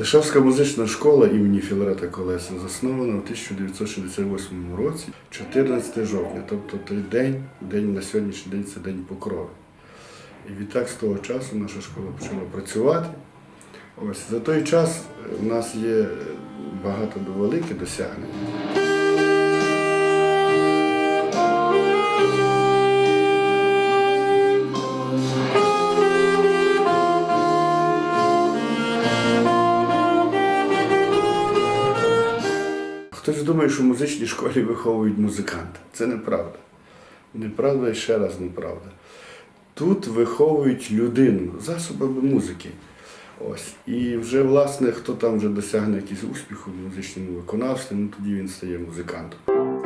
Дешевська музична школа імені Філарета Колеса заснована у 1968 році, 14 жовтня, тобто той день, день на сьогоднішній день це день покрови. І відтак з того часу наша школа почала працювати. Ось за той час у нас є багато великих досягнення. Думає, що в музичній школі виховують музиканта. Це неправда. Неправда і ще раз неправда. Тут виховують людину засобами музики. Ось. І вже, власне, хто там вже досягне якийсь успіху в музичному виконавстві, ну тоді він стає музикантом.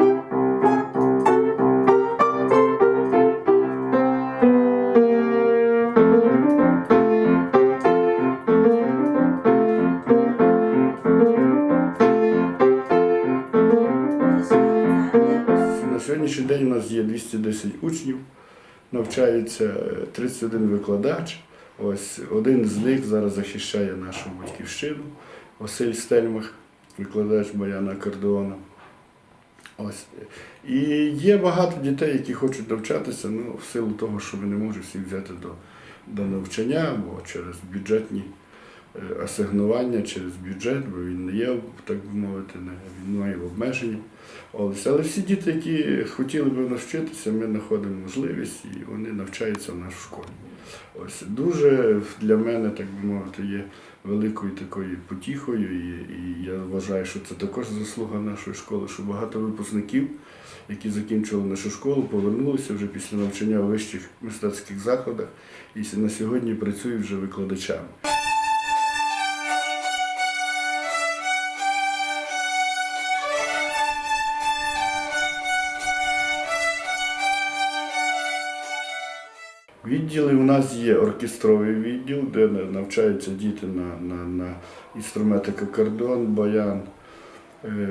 Сьогоднішній день у нас є 210 учнів, навчається е, 31 викладач. Ось один з них зараз захищає нашу батьківщину, Василь Стельмах, викладач баяна акордеона. Ось. І є багато дітей, які хочуть навчатися, ну, в силу того, що ви не можете всіх взяти до, до навчання, або через бюджетні е, асигнування, через бюджет, бо він не є, так би мовити, не, він має обмеження. Ось. Але всі діти, які хотіли б навчитися, ми знаходимо можливість і вони навчаються в нашій школі. Ось дуже для мене, так би мовити, є великою такою потіхою, і, і я вважаю, що це також заслуга нашої школи, що багато випускників, які закінчили нашу школу, повернулися вже після навчання в вищих мистецьких закладах і на сьогодні працюють вже викладачами. Відділи у нас є оркестровий відділ, де навчаються діти на, на, на інструментах акордеон, баян, е,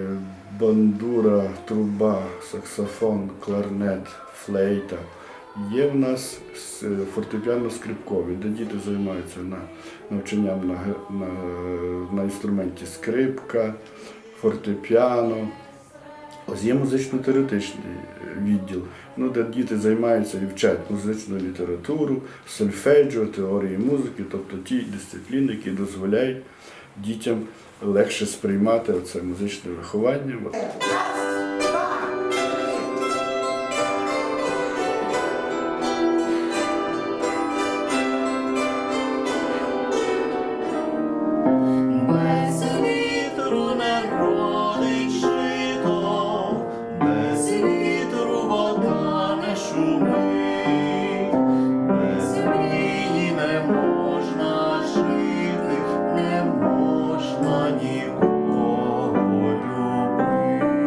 бандура, труба, саксофон, кларнет, флейта. Є в нас фортепіано-скрипковий, де діти займаються на, навчанням на, на, на інструменті скрипка, фортепіано. Ось є музично-теоретичний е, відділ, ну, де діти займаються і вчать музичну літературу, сольфеджіо, теорії музики, тобто ті дисципліни, які дозволяють дітям легше сприймати оце музичне виховання. Нікого любити.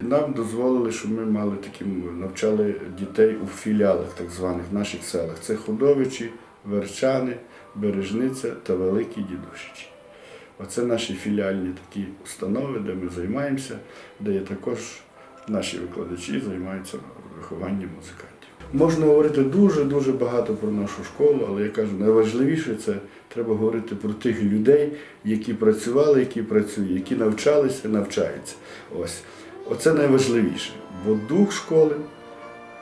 Нам дозволили, щоб ми мали такі навчали дітей у філіалах, так званих в наших селах. Це Ходовичі, Верчани, Бережниця та Великі Дідушичі. Оце наші філіальні такі установи, де ми займаємося, де є також наші викладачі займаються вихованням музикантів. Можна говорити дуже-дуже багато про нашу школу, але я кажу, найважливіше це треба говорити про тих людей, які працювали, які працюють, які навчалися, навчаються. Ось. Оце найважливіше, бо дух школи,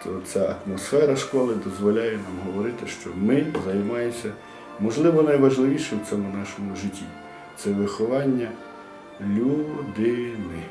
то ця атмосфера школи дозволяє нам говорити, що ми займаємося, можливо, найважливішим в цьому нашому житті це виховання людини.